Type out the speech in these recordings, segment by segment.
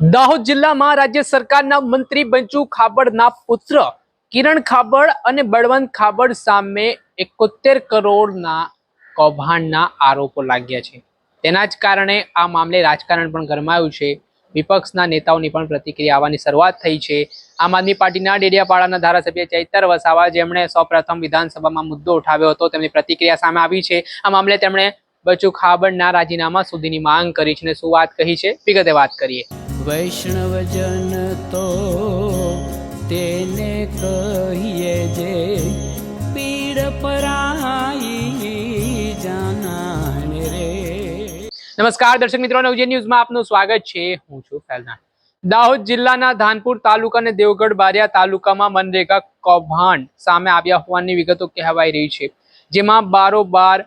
દાહોદ જિલ્લામાં રાજ્ય સરકારના મંત્રી બંચુ ખાબડના પુત્ર કિરણ ખાબડ અને બળવંત ખાબડ સામે એકોતેર કરોડના કૌભાંડના આરોપો લાગ્યા છે. તેના જ કારણે આ મામલે રાજકારણ પણ ગરમાયું છે. વિપક્ષના નેતાઓની પણ પ્રતિક્રિયા આવવાની શરૂઆત થઈ છે. આમ આદમી પાર્ટીના ડેડિયાપાડાના ધારાસભ્ય ચૈતર વસાવા જેમણે સૌપ્રથમ વિધાનસભામાં મુદ્દો ઉઠાવ્યો હતો, તેમની પ્રતિક્રિયા સામે આવી છે. આ મામલે તેમણે બચુ ખાબડના રાજીનામા સુધીની માંગ કરી છે અને શું વાત કહી છે? વિગતે વાત કરીએ. વૈષ્ણવજન તો તેને કહીએ જે પીડ પરાઈ જાનાને રે. નમસ્કાર, દર્શક મિત્રો નવજે ન્યૂઝમાં આપનું સ્વાગત છે. હું છું ફેલના. દાહોદ જિલ્લાના ધાનપુર તાલુકા અને દેવગઢ બારિયા તાલુકામાં મનરેગા કૌભાંડ સામે આવ્યા હોવાની વિગતો કહેવાઈ રહી છે. જેમાં બારોબાર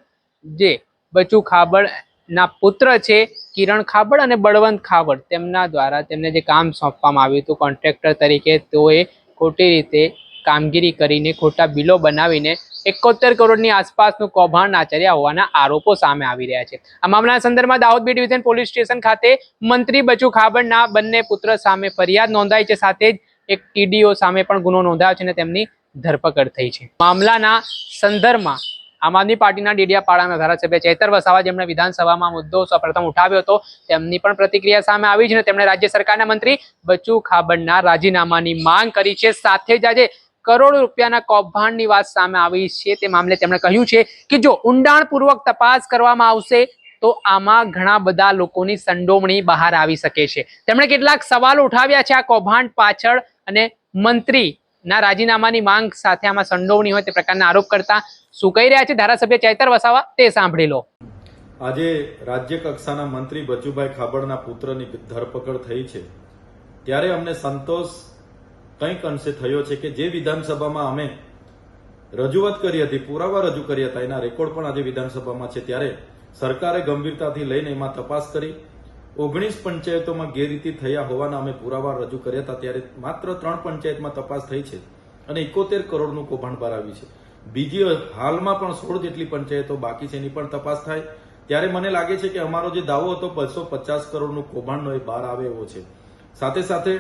જે બચુ ખાબડ ના પુત્ર છે કિરણ ખાબડ અને બળવંત ખાબડ. તેમના દ્વારા તેમને જે કામ સોંપવામાં આવ્યું હતું કોન્ટ્રાક્ટર તરીકે, તેઓએ ખોટી રીતે કામગીરી કરીને ખોટા બિલો બનાવીને એકોતેર કરોડની આસપાસનું કૌભાંડ આચર્યા હોવાના આરોપો સામે આવી રહ્યા છે. આ મામલાના સંદર્ભમાં Dahod B division police station ખાતે મંત્રી બચુ ખાબડના બંને પુત્ર સામે ફરિયાદ નોંધાઈ છે. સાથે જ એક ટીડીઓ સામે પણ ગુનો નોંધાયો છે અને તેમની ધરપકડ થઈ છે. મામલાના સંદર્ભમાં આમ આદમી પાર્ટીના ડેડિયાપાડાના ધારાસભ્ય ચૈતર વસાવા જેમણે વિધાનસભામાં મુદ્દો સૌપ્રથમ ઉઠાવ્યો હતો, તેમની પણ પ્રતિક્રિયા સામે આવી છે અને તેમણે રાજ્ય સરકારના મંત્રી બચુ ખાબડના રાજીનામાની માંગ કરી છે. સાથે જ આજે કરોડો રૂપિયાના કૌભાંડની વાત સામે આવી છે તે મામલે તેમણે કહ્યું છે કે જો ઊંડાણપૂર્વક તપાસ કરવામાં આવશે તો આમાં ઘણા બધા લોકોની સંડોવણી બહાર આવી શકે છે. તેમણે કેટલાક સવાલો ઉઠાવ્યા છે આ કૌભાંડ પાછળ અને મંત્રીના રાજીનામાની માંગ સાથે આમાં સંડોવણી હોય તે પ્રકારના આરોપ કરતા શું કહી રહ્યા છે ધારાસભ્ય ચૈતર વસાવા તે સાંભળી લો. આજે રાજ્ય કક્ષાના મંત્રી બચુભાઈ ખાબડના પુત્રની ધરપકડ થઈ છે. ત્યારે અમને સંતોષ કંઈક અંશે થયો છે કે જે વિધાનસભામાં અમે રજૂઆત કરી હતી, પુરાવા રજૂ કર્યા હતા, એના રેકોર્ડ પણ આજે વિધાનસભામાં છે. ત્યારે સરકારે ગંભીરતાથી લઈને એમાં તપાસ કરી ઓગણીસ પંચાયતોમાં ગેરરીતિ થયા હોવાના અમે પુરાવા રજૂ કર્યા હતા, ત્યારે માત્ર ત્રણ પંચાયતમાં તપાસ થઈ છે અને એકોતેર કરોડનું કૌભાંડ બહાર આવ્યું છે. બીજી હાલમાં પણ સોળ જેટલી પંચાયતો બાકી છે એની પણ તપાસ થાય. ત્યારે મને લાગે છે કે અમારો જે દાવો હતો, બસો પચાસ કરોડનું કૌભાંડનો એ બહાર આવે એવો છે. સાથે સાથે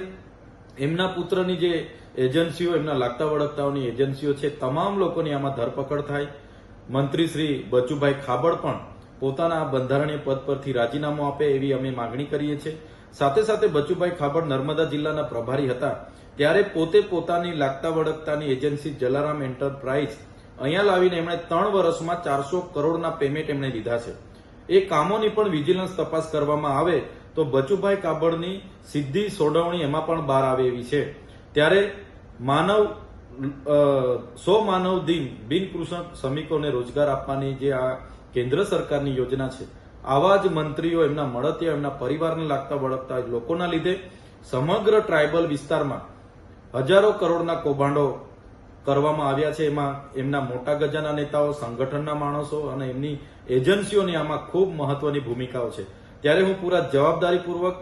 એમના પુત્રની જે એજન્સીઓ, એમના લાગતા વળગતાઓની એજન્સીઓ છે, તમામ લોકોની આમાં ધરપકડ થાય. મંત્રી શ્રી બચુભાઈ ખાબડ પણ પોતાના બંધારણીય પદ પરથી રાજીનામું આપે એવી અમે માગણી કરીએ છીએ. સાથે સાથે બચુભાઈ ખાબડ નર્મદા જિલ્લાના પ્રભારી હતા. ત્યારે પોતે પોતાની લાગતા વળગતાની એજન્સી જલારામ એન્ટરપ્રાઇઝ અહીંયા લાવીને એમણે ત્રણ વર્ષમાં ચારસો કરોડના પેમેન્ટ એમણે લીધા છે. એ કામોની પણ વિજિલન્સ તપાસ કરવામાં આવે તો બચુભાઈ કાબડની સીધી સોડવણી એમાં પણ બહાર આવે એવી છે. ત્યારે માનવ સો માનવ દિન બિનકૃષક શ્રમિકોને રોજગાર આપવાની જે આ કેન્દ્ર સરકારની યોજના છે. આવા જ મંત્રીઓ એમના મળતિયા, એમના પરિવારને લાગતા વળગતા લોકોના લીધે સમગ્ર ટ્રાયબલ વિસ્તારમાં હજારો કરોડના કૌભાંડો કરવામાં આવ્યા છે. એમાં એમના મોટા ગજાના નેતાઓ, સંગઠનના માણસો અને એમની એજન્સીઓની આમાં ખૂબ મહત્વની ભૂમિકાઓ છે. ત્યારે હું પૂરા જવાબદારીપૂર્વક,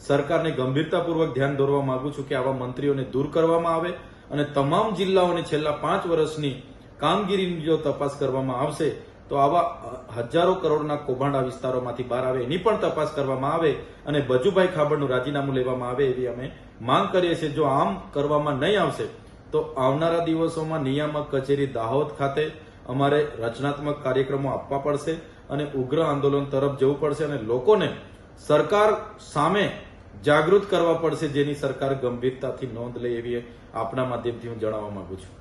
સરકારને ગંભીરતાપૂર્વક ધ્યાન દોરવા માંગુ છું કે આવા મંત્રીઓને દૂર કરવામાં આવે અને તમામ જિલ્લાઓની છેલ્લા પાંચ વર્ષની કામગીરીની જો તપાસ કરવામાં આવશે તો આવા હજારો કરોડના કૌભાંડા વિસ્તારોમાંથી બહાર આવે, એની પણ તપાસ કરવામાં આવે અને બજુભાઈ ખાબડનું રાજીનામું લેવામાં આવે એવી અમે માંગ કરીએ છીએ. જો આમ કરવામાં નહીં આવશે, તો આવનારા દિવસોમાં નિયામક કચેરી દાહોદ ખાતે અમારે રચનાત્મક કાર્યક્રમો આપવા પડશે અને ઉગ્ર આંદોલન તરફ જવું પડશે અને લોકોને સરકાર સામે જાગૃત કરવા પડશે જેની સરકાર ગંભીરતાથી નોંધ લે એવી આપના માધ્યમથી હું જણાવવા માંગુ છું.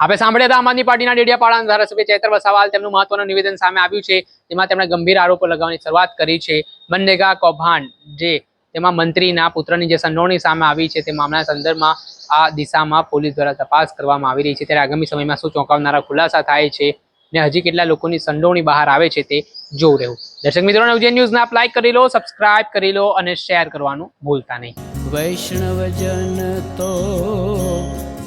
આપણે સાંભળ્યા હતા આમ આદમી પાર્ટીના ડેડિયાપાડાના ધારાસભ્ય ચૈતર વસાવાલ તેમનું મહત્વનું નિવેદન સામે આવ્યું છે. તેમાં તેમણે ગંભીર આરોપો લગાવવાની શરૂઆત કરી છે. મનરેગા કૌભાંડ, જે તેમાં મંત્રીના પુત્રની જે સંડોવણી સામે આવી છે તે મામલાના સંદર્ભમાં આ દિશામાં પોલીસ દ્વારા તપાસ કરવામાં આવી રહી છે. ત્યારે આગામી સમયમાં શું ચોંકાવનારા ખુલાસા થાય છે ને હજી કેટલા લોકોની સંડોવણી બહાર આવે છે તે જોવું રહેવું. દર્શક મિત્રો નવજે ન્યૂઝને આપ લાઇક કરી લો સબસ્ક્રાઇબ કરી લો અને શેર કરવાનું ભૂલતા નહીં. વૈષ્ણવજન